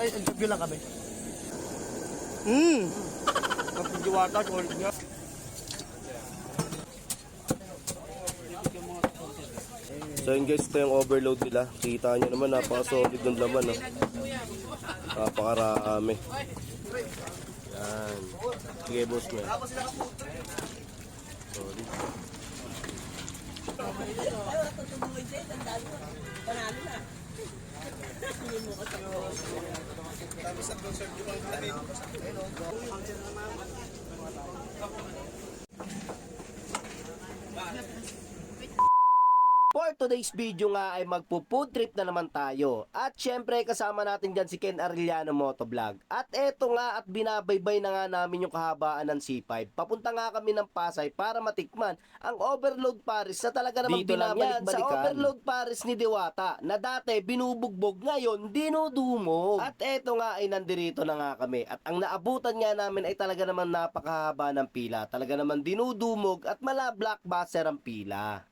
Ay, interview lang kami. Kapag diwata, solid nga. So yun guys, ito yung overload nila. Kita nyo naman, napaka-solid ng laman. No? Napakarami. Yan. Sige, boss mo. Solid. For today's video nga ay magpo-food trip na naman tayo. At syempre kasama natin dyan si Ken Arellano Motovlog. At eto nga at binabaybay na nga namin yung kahabaan ng C5. Papunta nga kami ng Pasay para matikman ang Overload Paris na talaga namang Dito binabalik-balikan. Sa Overload Paris ni Diwata na dati binubugbog ngayon dinudumog. At eto nga ay nandirito na nga kami. At ang naabutan nga namin ay talaga naman napakahaba ng pila. Talaga naman dinudumog at mala blockbuster ang pila.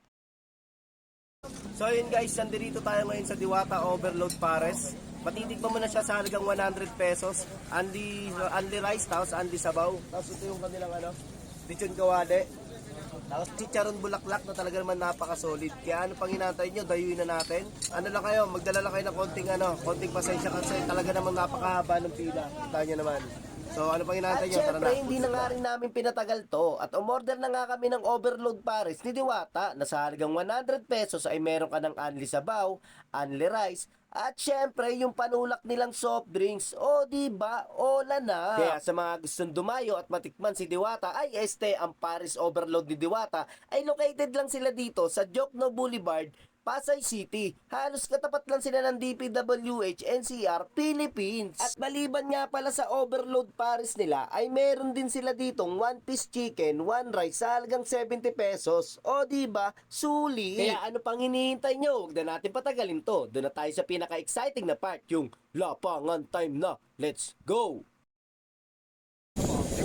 So yun guys, nandito tayo ngayon sa Diwata Overload Pares. Matitikman mo na siya sa halagang 100 pesos. Andy, Andy rice, tapos Andy sabaw. Tapos ito yung kanilang ano, lechon kawade. Tapos chicharon bulaklak na talaga naman napaka-solid. Kaya ano pang hinantay nyo, dayuin na natin. Ano lang kayo, magdala lang kayo ng konting ano, konting pasensya kasi talaga naman napakahaba ng pila. Kita nyo naman. So ano pang hinantay nyo, tara na. hindi na nga rin namin pinatagal to. At umorder na nga kami ng overload pares ni Diwata na sa halagang 100 pesos ay meron ka ng anli sabaw, anli rice, at syempre, yung panulak nilang soft drinks, o di ba, ola na. Kaya sa mga gustong dumayo at matikman si Diwata, ay este ang Paris Overload ni Diwata, ay located lang sila dito sa Jokno Boulevard, Pasay City. Halos katapat lang sila ng DPWH NCR Philippines. At maliban nga pala sa overload pares nila, ay meron din sila ditong one piece chicken, one rice sa halagang 70 pesos. O di ba Sulit. Kaya ano pang hinihintay nyo? Huwag na natin patagalin to. Doon na tayo sa pinaka-exciting na part, yung lapangan time na. Let's go!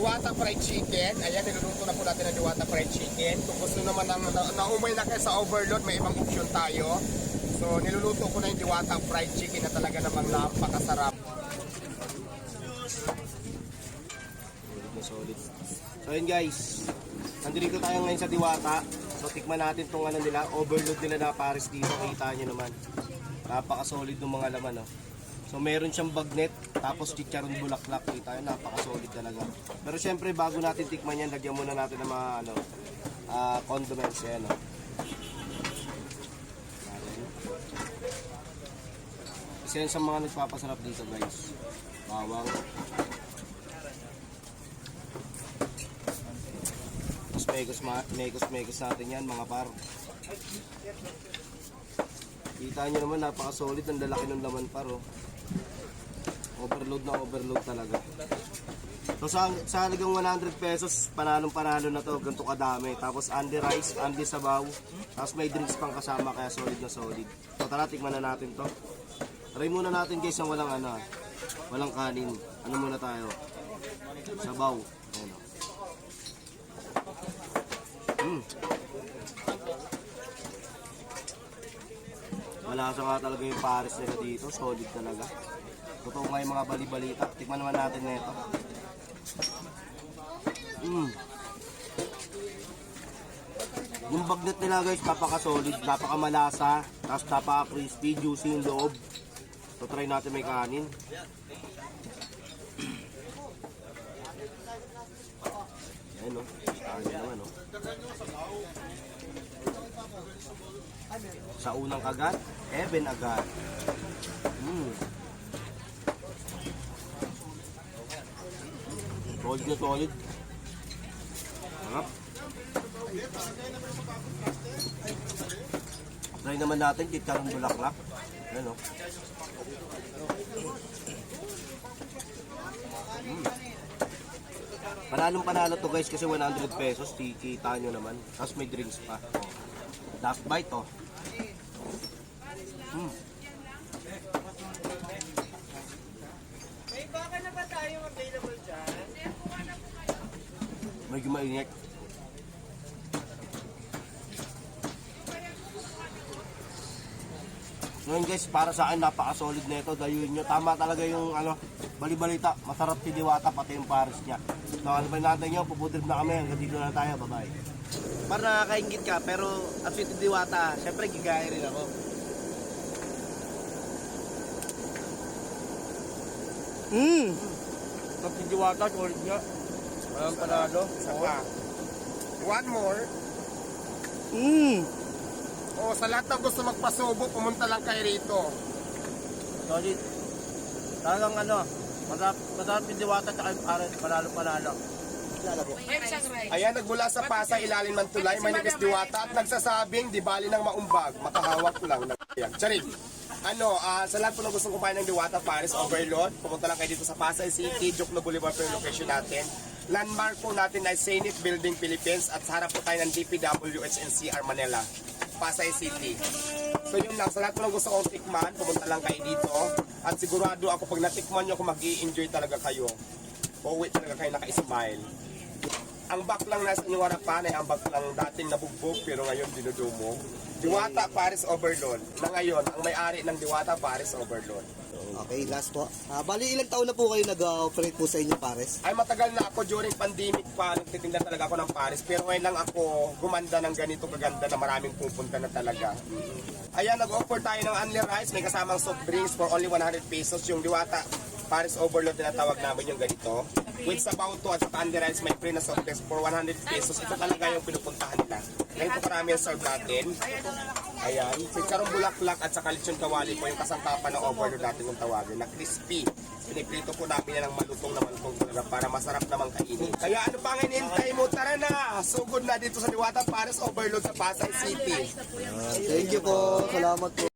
Diwata fried chicken. Ayan, niluluto na po natin ang diwata fried chicken. Kung gusto naman ng na, naumay na kayo sa overload, may ibang option tayo. So, niluluto ko na yung diwata fried chicken na talaga namang napakasarap. Solid. So yun guys, nandito tayo ngayon sa Diwata. So tikman natin tong ano nila, overload nila na Paris dito. Kita nyo naman. Napaka-solid ng mga laman. Oh. So meron siyang bagnet, tapos chicharon bulaklak. Kita nyo, napaka-solid talaga. Pero syempre bago natin tikman yan, lagyan muna natin ng mga ano, ah, condiments. Yan, oh. Ayan. Isa yan sa mga nagpapasarap dito guys. Bawang, Mas mekos, mekos, mekos natin yan mga par. Kita nyo naman napaka-solid ang lalaki ng laman par oh. Overload na overload talaga. So sa, sa halagang 100 pesos, panalong panalo na to, ganito kadami. Tapos Andy rice, Andy sabaw, tapos may drinks pang kasama kaya solid na solid. So tara, tikman na natin to. Try muna natin guys ang walang ano, walang kanin. Ano muna tayo? Sabaw. Ayan, oh. Mm. Malasa nga talaga yung Paris nila dito. Solid talaga. Totoo nga yung mga bali-balita. Tikman naman natin na ito. Mm. Yung bagnet nila guys, napaka-solid, napaka-malasa, tapos napaka-crispy, juicy yung loob. So try natin may kanin. Ayan o, kanin naman o. Sa unang kagat, even agad. Solid na solid. Sarap. Try naman natin kitkarong bulaklak. Ayan o. Mm. Panalong panalo to guys kasi 100 pesos. Kikita nyo naman. Tapos may drinks pa. Last bite oh. Mm. May baka na ba tayong available dyan? Medyo mainit. Ngayon guys, para sa akin napaka-solid na ito. Dayuin nyo. Tama talaga yung ano, balibalita. Masarap si Diwata pati yung pares niya. So ano ba natin nyo? Pupudrip na kami. Hanggang dito na tayo. Bye-bye. Para nakakaingit ka, pero at si Diwata, syempre gigaya rin ako. Mm. Pag si Diwata, solid nga. Walang panalo. Isa pa. One more. Mm. O sa lahat ng gusto magpasubo, pumunta lang kayo rito. Solid. Talagang ano, masarap si Diwata yung pares. Panalo-panalo. Ayan, nagmula sa Pasay, ilalim ng tulay, may nagis diwata at nagsasabing, di bali ng maumbag, makahawak lang ng kayag. Charing. Ano, ah, sa lahat po ng gustong kumain ng Diwata Paris Overload, pumunta lang kayo dito sa Pasay City, Jokno Boulevard po yung location natin. Landmark po natin ay Zenith Building Philippines at sa harap po tayo ng DPWH NCR Manila, Pasay City. So yun lang, sa lahat po ng gusto kong tikman, pumunta lang kayo dito. At sigurado ako pag natikman nyo, kung mag enjoy talaga kayo. Uuwi talaga kayo naka-smile. Ang back lang nasa inyong harapan ay ang back lang dating nabugbog pero ngayon dinudumo. Diwata Paris Overload. Na ngayon, ang may-ari ng Diwata Paris Overload. Okay, last po. Ah, bali ilang taon na po kayo nag-operate po sa inyo pares? Ay matagal na ako during pandemic pa, nagtitinda talaga ako ng Paris. Pero ngayon lang ako gumanda ng ganito kaganda na maraming pupunta na talaga. Ayan, nag-offer tayo ng only rice. May kasamang soft drinks for only 100 pesos. Yung Diwata Paris Overload na tawag namin yung ganito. With sabaw to at saka only rice, may free na soft drinks for 100 pesos. Ito talaga yung pinupuntahan nila. Ganito karami ang serve natin. Ayan, chicharong bulaklak at saka lechon kawali po yung kasangkapan ng overload natin yung tawagin na crispy. Piniprito po namin yan ng malutong na malutong talaga para masarap namang kainin. Kaya ano pang hinihintay mo? Tara na! Sugod na dito sa Diwata Paris Overload sa Pasay City. Thank you po. Salamat po.